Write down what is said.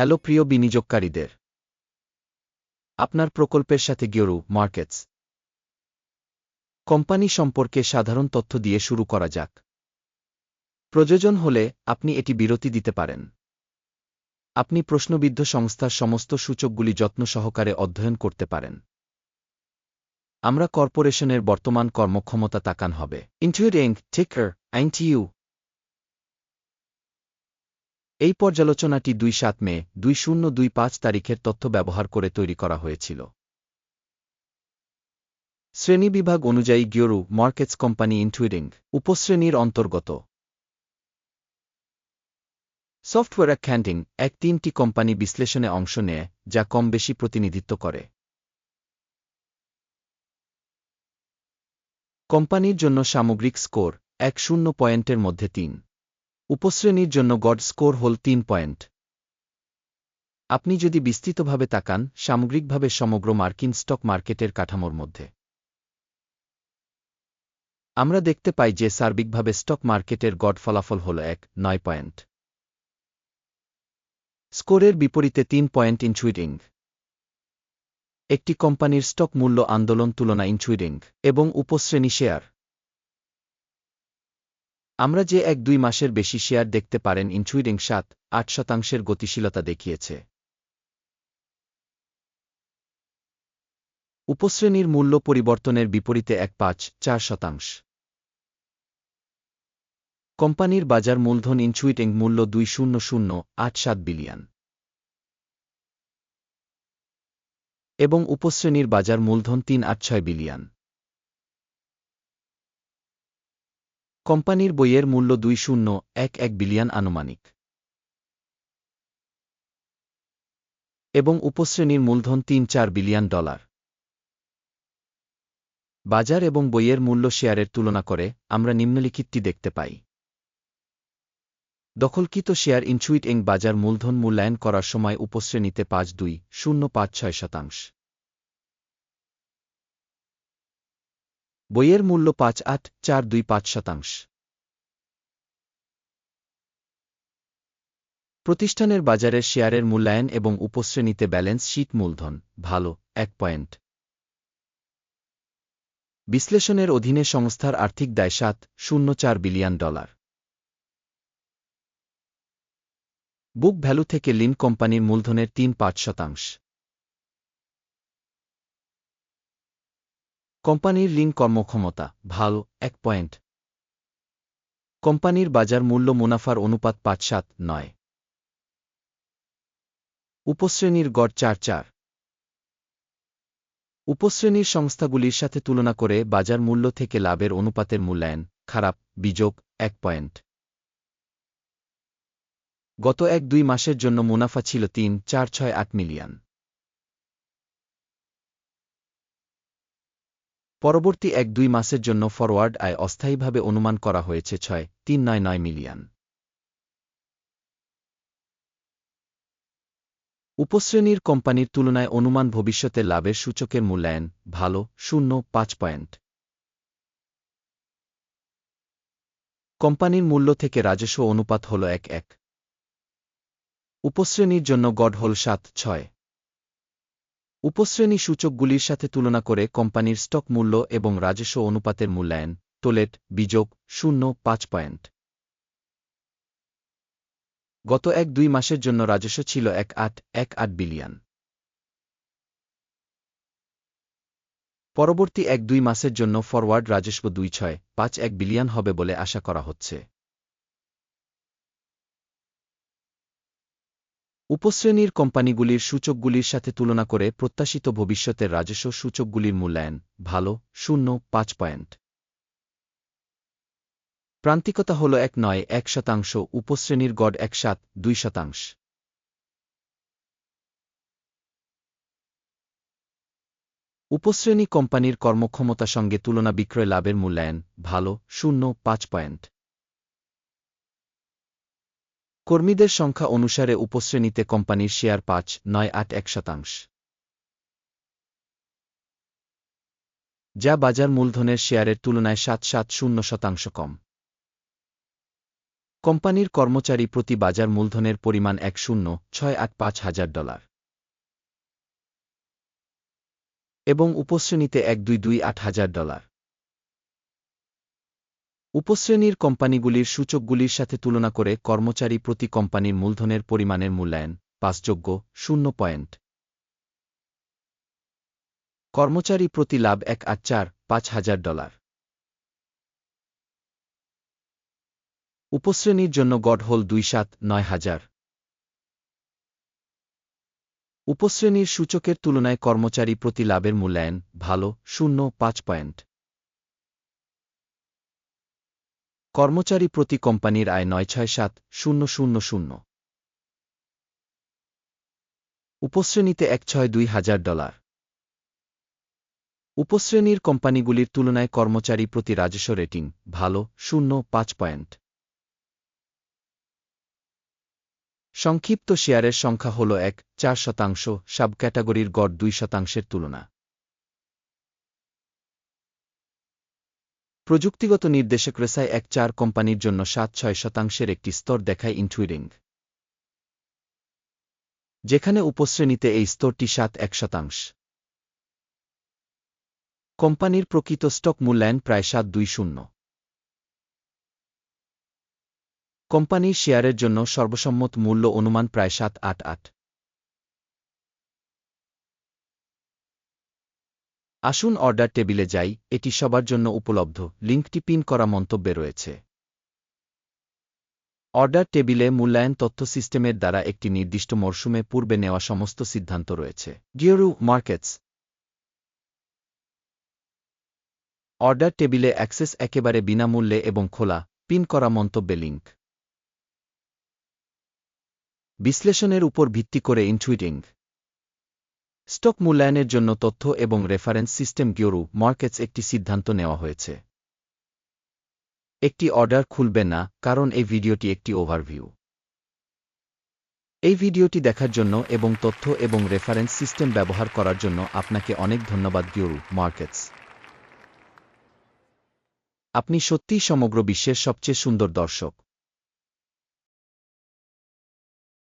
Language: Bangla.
হ্যালো প্রিয় বিনিয়োগকারীদের। আপনার প্রকল্পের সাথে গিওরু মার্কেটস। কোম্পানি সম্পর্কে সাধারণ তথ্য দিয়ে শুরু করা যাক। প্রয়োজন হলে আপনি এটি বিরতি দিতে পারেন। আপনি প্রশ্নবিদ্ধ সংস্থার সমস্ত সূচকগুলি যত্ন সহকারে অধ্যয়ন করতে পারেন। আমরা কর্পোরেশনের বর্তমান কর্মক্ষমতা তাকান হবে। ইনটিউরিং টিকার আইনটিইউ এই পর্যালোচনাটি দুই সাত মে, দুই শূন্য দুই পাঁচ তারিখের তথ্য ব্যবহার করে তৈরি করা হয়েছিল। শ্রেণীবিভাগ অনুযায়ী গিওরু মার্কেটস কোম্পানি ইনটুইডিং উপশ্রেণীর অন্তর্গত। সফটওয়্যার অ্যাকাউন্টিং এক তিনটি কোম্পানি বিশ্লেষণে অংশ নেয়, যা কম বেশি প্রতিনিধিত্ব করে। কোম্পানির জন্য সামগ্রিক স্কোর এক শূন্য পয়েন্টের মধ্যে তিন। উপশ্রেণীর জন্য গড স্কোর হল তিন পয়েন্ট। আপনি যদি বিস্তৃতভাবে তাকান, সামগ্রিকভাবে সমগ্র মার্কিন স্টক মার্কেটের কাঠামোর মধ্যে। আমরা দেখতে পাই যে সার্বিকভাবে স্টক মার্কেটের গড ফলাফল হল এক, নয় পয়েন্ট। স্কোরের বিপরীতে তিন পয়েন্ট ইনচুইডিং একটি কোম্পানির স্টক মূল্য আন্দোলন তুলনা ইনচুইডিং এবং উপশ্রেণী শেয়ার। আমরা যে এক দুই মাসের বেশি শেয়ার দেখতে পারেন ইনচুইডিং সাত, আট শতাংশের গতিশীলতা দেখিয়েছে। উপশ্রেণীর মূল্য পরিবর্তনের বিপরীতে এক পাঁচ, চার শতাংশ। কোম্পানির বাজার মূলধন ইনচুইটিং মূল্য দুই শূন্য শূন্য, আট সাত বিলিয়ন। এবং উপশ্রেণীর বাজার মূলধন তিন আট ছয় বিলিয়ন। কোম্পানির বইয়ের মূল্য দুই শূন্য, এক এক বিলিয়ন আনুমানিক। এবং উপশ্রেণীর মূলধন তিন চার বিলিয়ন ডলার। বাজার এবং বইয়ের মূল্য শেয়ারের তুলনা করে আমরা নিম্নলিখিতটি দেখতে পাই। দখলকৃত শেয়ার ইনচুইট এং বাজার মূলধন মূল্যায়ন করার সময় উপশ্রেণীতে পাঁচ দুই, শূন্য পাঁচ ছয় শতাংশ। বইয়ের মূল্য পাঁচ আট চার দুই পাঁচ শতাংশ। প্রতিষ্ঠানের বাজারের শেয়ারের মূল্যায়ন এবং উপশ্রেণীতে ব্যালেন্স শীট মূলধন, ভালো, এক পয়েন্ট। বিশ্লেষণের অধীনে সংস্থার আর্থিক দায় সাত, শূন্য চার বিলিয়ন ডলার। বুক ভ্যালু থেকে লিন কোম্পানির মূলধনের তিন পাঁচ শতাংশ। কোম্পানির লিঙ্ক কর্মক্ষমতা, ভালো, এক পয়েন্ট। কোম্পানির বাজার মূল্য মুনাফার অনুপাত পাঁচ সাত নয়। উপশ্রেণীর গড় চার চার। উপশ্রেণীর সংস্থাগুলির সাথে তুলনা করে বাজার মূল্য থেকে লাভের অনুপাতের মূল্যায়ন, খারাপ, বিযোগ, এক পয়েন্ট। গত এক দুই মাসের জন্য মুনাফা ছিল তিন, চার, ছয়, আট মিলিয়ন। পরবর্তী এক দুই মাসের জন্য ফরওয়ার্ড আয় অস্থায়ীভাবে অনুমান করা হয়েছে ছয়, তিন নয় নয় মিলিয়ন। উপশ্রেণীর কোম্পানির তুলনায় অনুমান ভবিষ্যতে লাভের সূচকের মূল্যায়ন ভালো, শূন্য, পাঁচ পয়েন্ট। কোম্পানির মূল্য থেকে রাজস্ব অনুপাত হল এক এক। উপশ্রেণীর জন্য গড় হল সাত, ছয়। উপশ্রেণী সূচকগুলির সাথে তুলনা করে কোম্পানির স্টক মূল্য এবং রাজস্ব অনুপাতের মূল্যায়ন, তোলেট, বিযোগ, শূন্য, পাঁচ পয়েন্ট। গত এক দুই মাসের জন্য রাজস্ব ছিল এক আট এক আট বিলিয়ন। পরবর্তী এক দুই মাসের জন্য ফরওয়ার্ড রাজস্ব দুই ছয়, পাঁচ এক বিলিয়ন হবে বলে আশা করা হচ্ছে। উপশ্রেণীর কোম্পানিগুলির সূচকগুলির সাথে তুলনা করে প্রত্যাশিত ভবিষ্যতের রাজস্ব সূচকগুলির মূল্যায়ন ভালো, শূন্য, পাঁচ পয়েন্ট। প্রান্তিকতা হল এক নয়, এক শতাংশ, উপশ্রেণীর গড় এক সাত, দুই শতাংশ। উপশ্রেণী কোম্পানির কর্মক্ষমতা সঙ্গে তুলনা বিক্রয় লাভের মূল্যায়ন ভালো, শূন্য, পাঁচ পয়েন্ট। কর্মীদের সংখ্যা অনুসারে উপশ্রেণীতে কোম্পানির শেয়ার পাঁচ, নয়, আট, এক শতাংশ। যা বাজার মূলধনের শেয়ারের তুলনায় সাত সাত, শূন্য শতাংশ কম। কোম্পানির কর্মচারী প্রতি বাজার মূলধনের পরিমাণ এক, শূন্য, ছয়, আট, পাঁচ হাজার ডলার। এবং উপশ্রেণীতে এক, দুই দুই, আট হাজার ডলার। উপশ্রেণীর কোম্পানিগুলির সূচকগুলির সাথে তুলনা করে কর্মচারী প্রতি কোম্পানির মূলধনের পরিমাণের মূল্যায়ন পাঁচযোগ্য, শূন্য পয়েন্ট। কর্মচারী প্রতি লাভ এক আট চার, পাঁচ হাজার ডলার। উপশ্রেণীর জন্য গড় হল দুই সাত, নয় হাজার। উপশ্রেণীর সূচকের তুলনায় কর্মচারী প্রতি লাভের মূল্যায়ন ভালো, শূন্য, পাঁচ পয়েন্ট। কর্মচারী প্রতি কোম্পানির আয় নয় ছয় সাত শূন্য শূন্য শূন্য। উপশ্রেণীতে এক ছয় দুই হাজার ডলার। উপশ্রেণীর কোম্পানিগুলির তুলনায় কর্মচারী প্রতি রাজস্ব রেটিং ভালো, শূন্য, পাঁচ পয়েন্ট। সংক্ষিপ্ত শেয়ারের সংখ্যা হল এক, চার শতাংশ সাব ক্যাটাগরির গড় দুই শতাংশের তুলনা। প্রযুক্তিগত নির্দেশক রেসায় এক চার কোম্পানির জন্য সাত ছয় শতাংশের একটি স্তর দেখায় ইনটুইরিং। যেখানে উপশ্রেণীতে এই স্তরটি সাত এক শতাংশ। কোম্পানির প্রকৃত স্টক মূল্যায়ন প্রায় সাত দুই শূন্য। কোম্পানির শেয়ারের জন্য সর্বসম্মত মূল্য অনুমান প্রায় সাত আট আট। আসুন অর্ডার টেবিলে যাই, এটি সবার জন্য উপলব্ধ, লিঙ্কটি পিন করা মন্তব্যে রয়েছে। অর্ডার টেবিলে মূল্যায়ন তথ্য সিস্টেমের দ্বারা একটি নির্দিষ্ট মরশুমে পূর্বে নেওয়া সমস্ত সিদ্ধান্ত রয়েছে। গিওরু মার্কেটস। অর্ডার টেবিলে অ্যাক্সেস একেবারে বিনামূল্যে এবং খোলা, পিন করা মন্তব্যে লিঙ্ক। বিশ্লেষণের উপর ভিত্তি করে ইনটুইটিং। স্টক মূল্যায়নের জন্য তথ্য এবং রেফারেন্স সিস্টেম গিওরু মার্কেটস একটি সিদ্ধান্ত নেওয়া হয়েছে। একটি অর্ডার খুলবে না, কারণ এই ভিডিওটি একটি ওভারভিউ এই ভিডিওটি দেখার জন্য এবং তথ্য এবং রেফারেন্স সিস্টেম ব্যবহার করার জন্য আপনাকে অনেক ধন্যবাদ গিওরু মার্কেটস। আপনি সত্যিই সমগ্র বিশ্বের সবচেয়ে সুন্দর দর্শক।